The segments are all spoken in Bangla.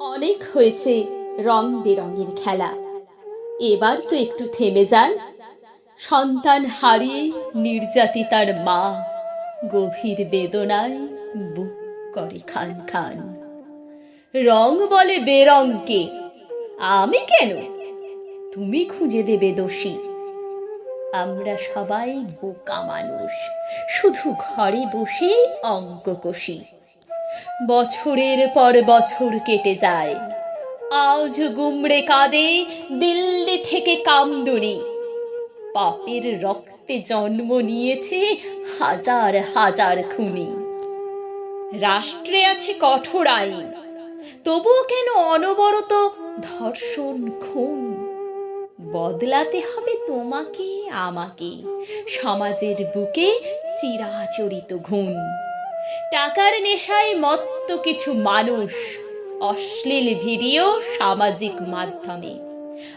অনেক হয়েছে রং বেরঙের খেলা। এবার তো একটু থেমে যান। সন্তান হারিয়ে নির্যাতিতার মা গভীর বেদনায় বুক করে খান খান। রং বলে বেরঙকে, আমি কেন? তুমি খুঁজে দেবে দোষী। আমরা সবাই বোকা মানুষ, শুধু ঘরে বসে অঙ্ক কষি। বছরের পর বছর কেটে যায়। আজ গুমড়ে কাঁদে দিল্লি থেকে কামদুনি। পাপের রক্তে জন্ম নিয়েছে হাজার হাজার খুনি। রাষ্ট্রে আছে কঠোর আইন। তবুও কেন অনবরত ধর্ষণ, খুন? বদলাতে হবে তোমাকে, আমাকে। সমাজের বুকে চিরাচরিত ঘুণ। টাকার নেশায় মত্ত কিছু মানুষ। অশ্লীল ভিডিও সামাজিক মাধ্যমে।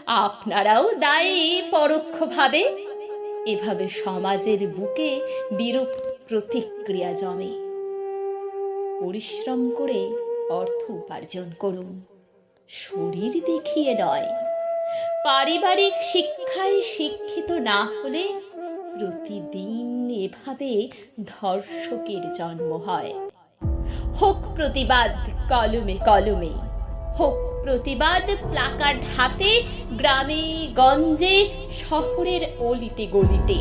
আপনারাও দায়ী পরোক্ষভাবে। এভাবে সমাজের বুকে বিরূপ প্রতিক্রিয়া জমে। পরিশ্রম করে অর্থ উপার্জন করুন। শরীর দেখিয়ে নয়। পারিবারিক শিক্ষায় শিক্ষিত না হলে প্রতিদিন এভাবে ধর্ষকের জন্ম হয়। হোক প্রতিবাদ কলমে কলমে, হোক প্রতিবাদ প্লাকার্ড হাতে, গ্রামে, গঞ্জে, শহরের অলিতে গলিতে।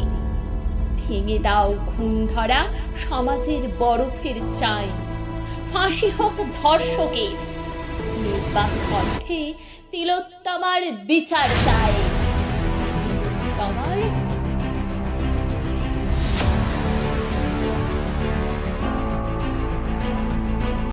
ভেঙে দাও খুন ধরা সমাজের বরফের চাই। ফাঁসি হোক ধর্ষকের, নির্বাক কণ্ঠে তিলোত্তমার বিচার চাই।